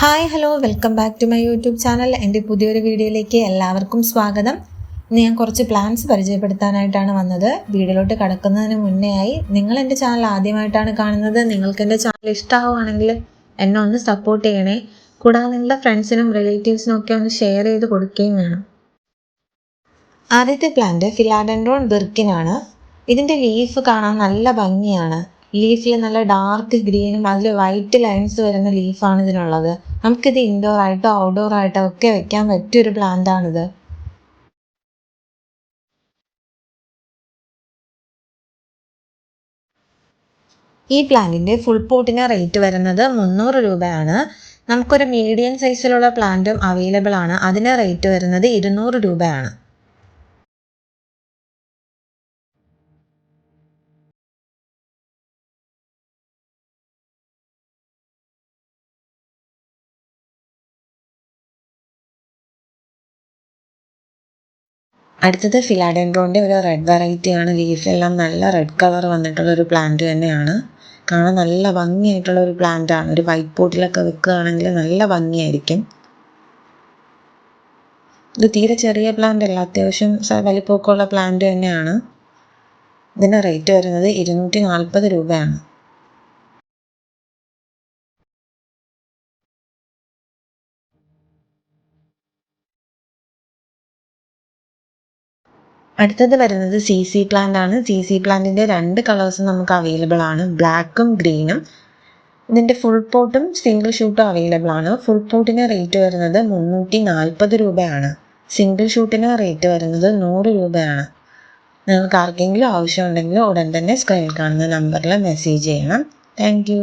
Hi hello welcome back to my YouTube channel എന്റെ പുതിയൊരു വീഡിയോയിലേക്ക് എല്ലാവർക്കും സ്വാഗതം. ഇന്ന് ഞാൻ കുറച്ച് പ്ലാൻസ് പരിചയപ്പെടുത്താനായിട്ടാണ് വന്നത്. വീഡിയോയിലോട്ട് കടക്കുന്നതിന് മുന്നേ ആയി നിങ്ങൾ എന്റെ ചാനൽ ആദ്യമായിട്ടാണ് കാണുന്നത്. നിങ്ങൾക്ക് എന്റെ ചാനൽ ഇഷ്ടമാവുകയാണെങ്കിൽ എന്നെ ഒന്ന് സപ്പോർട്ട് ചെയ്യണേ. കൂടാതെ നിങ്ങളുടെ ഫ്രണ്ട്സിനും റിലേറ്റീവ്സിനും ഒക്കെ ഒന്ന് ഷെയർ ചെയ്ത് കൊടുക്കുകയും വേണം. ആദ്യത്തെ പ്ലാന്റ് ഫിലാഡൻഡ്രോൺ ബിർക്കിനാണ് ഇതിന്റെ ലീഫ് കാണാൻ നല്ല ഭംഗിയാണ്. ലീഫിൽ നല്ല ഡാർക്ക് ഗ്രീനും അതിൽ വൈറ്റ് ലൈൻസ് വരുന്ന ലീഫാണ് ഇതിനുള്ളത്. നമുക്കിത് ഇൻഡോർ ആയിട്ടോ ഔട്ട്ഡോർ ആയിട്ടോ ഒക്കെ വെക്കാൻ പറ്റിയൊരു പ്ലാന്റ് ആണിത്. ഈ പ്ലാന്റിന്റെ ഫുൾ പോട്ടിന് റേറ്റ് വരുന്നത് മുന്നൂറ് രൂപയാണ്. നമുക്കൊരു മീഡിയം സൈസിലുള്ള പ്ലാന്റും അവൈലബിൾ ആണ്. അതിന് റേറ്റ് വരുന്നത് ഇരുന്നൂറ് രൂപയാണ്. അടുത്തത് ഫിലാഡെൻഡ്രോന്റെ ഒരു റെഡ് വെറൈറ്റിയാണ് ലീഫെല്ലാം നല്ല റെഡ് കളർ വന്നിട്ടുള്ള ഒരു പ്ലാന്റ് തന്നെയാണ്. കാണാൻ നല്ല ഭംഗിയായിട്ടുള്ള ഒരു പ്ലാന്റ് ആണ്. ഒരു വൈറ്റ് പോട്ടിലൊക്കെ വെക്കുകയാണെങ്കിൽ നല്ല ഭംഗിയായിരിക്കും. ഇത് തീരെ ചെറിയ പ്ലാന്റ് അല്ല. അത്യാവശ്യം വലിപ്പമൊക്കെ പ്ലാന്റ് തന്നെയാണ്. ഇതിന്റെ റേറ്റ് വരുന്നത് ഇരുന്നൂറ്റി നാൽപ്പത് രൂപയാണ്. അടുത്തത് വരുന്നത് സി സി പ്ലാന്റ് ആണ്. സി സി പ്ലാന്റിന്റെ രണ്ട് കളേഴ്സും നമുക്ക് അവൈലബിൾ ആണ്. ബ്ലാക്കും ഗ്രീനും ഇതിന്റെ ഫുൾ പോട്ടും സിംഗിൾ ഷൂട്ടും അവൈലബിൾ ആണ്. ഫുൾ പോട്ടിന് റേറ്റ് വരുന്നത് മുന്നൂറ്റി നാൽപ്പത് രൂപയാണ് സിംഗിൾ ഷൂട്ടിന് റേറ്റ് വരുന്നത് നൂറ് രൂപയാണ്. നിങ്ങൾക്ക് ആർക്കെങ്കിലും ആവശ്യമുണ്ടെങ്കിൽ ഉടൻ തന്നെ സ്ക്രീനിൽ കാണുന്ന നമ്പറിൽ മെസ്സേജ് ചെയ്യണം. താങ്ക്